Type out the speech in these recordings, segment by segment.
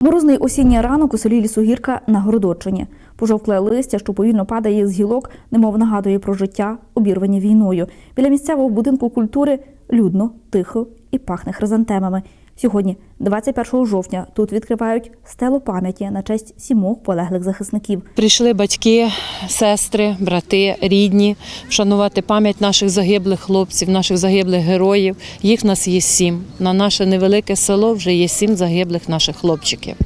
Морозний осінній ранок у селі Лісогірка на Городочині. Пожовкле листя, що повільно падає з гілок, немов нагадує про життя, обірвані війною. Біля місцевого будинку культури людно, тихо і пахне хризантемами. Сьогодні, 21 жовтня, тут відкривають стелу пам'яті на честь сімох полеглих захисників. Прийшли батьки, сестри, брати, рідні, вшанувати пам'ять наших загиблих хлопців, наших загиблих героїв. Їх нас є сім. На наше невелике село вже є сім загиблих наших хлопчиків.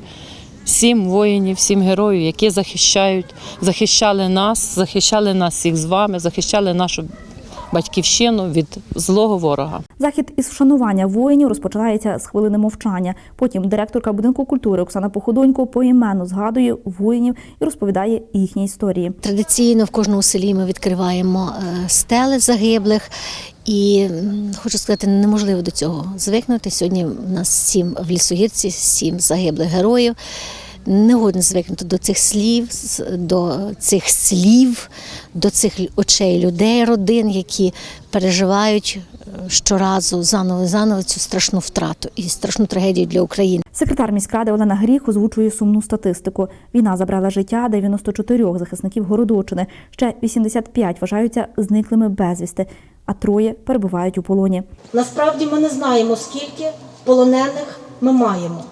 Сім воїнів, сім героїв, які захищають, захищали нас, захищали нас всіх з вами, захищали нашу батьківщину від злого ворога. Захід із вшанування воїнів розпочинається з хвилини мовчання. Потім директорка будинку культури Оксана Походонько поіменно згадує воїнів і розповідає їхні історії. Традиційно в кожному селі ми відкриваємо е, стели загиблих. І хочу сказати, неможливо до цього звикнути. Сьогодні в нас сім в лісогірці, сім загиблих героїв. Не годно звикнути до цих слів, з- до цих слів, до цих очей людей, родин, які переживають е, щоразу заново заново цю страшну втрату і страшну трагедію для України. Секретар міськради Олена Гріх озвучує сумну статистику. Війна забрала життя 94 захисників Городочини. Ще 85 вважаються зниклими безвісти, а троє перебувають у полоні. Насправді ми не знаємо, скільки полонених ми маємо.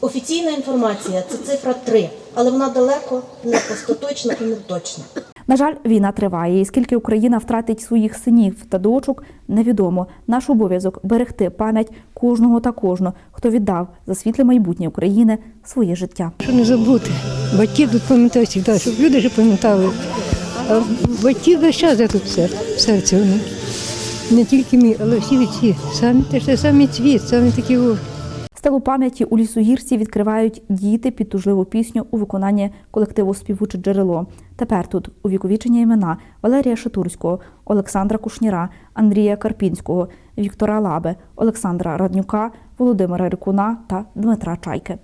Офіційна інформація це цифра 3, але вона далеко не остаточна і не точна. На жаль, війна триває, і скільки Україна втратить своїх синів та дочок, невідомо. Наш обов'язок берегти пам'ять кожного та кожного, хто віддав за світле майбутнє України своє життя. Що не забути. Батьків тут пам'ятають завжди, щоб люди ж пам'ятали. А батьків весь час де тут все, в серці. Не тільки мій, але всі ці. Самі те ж самі цвіт, самі такі. Стелу пам'яті у лісогірці відкривають діти під тужливу пісню у виконанні колективу Співуче джерело. Тепер тут увіковічені імена Валерія Шатурського, Олександра Кушніра, Андрія Карпінського, Віктора Лаби, Олександра Раднюка, Володимира Рикуна та Дмитра Чайки.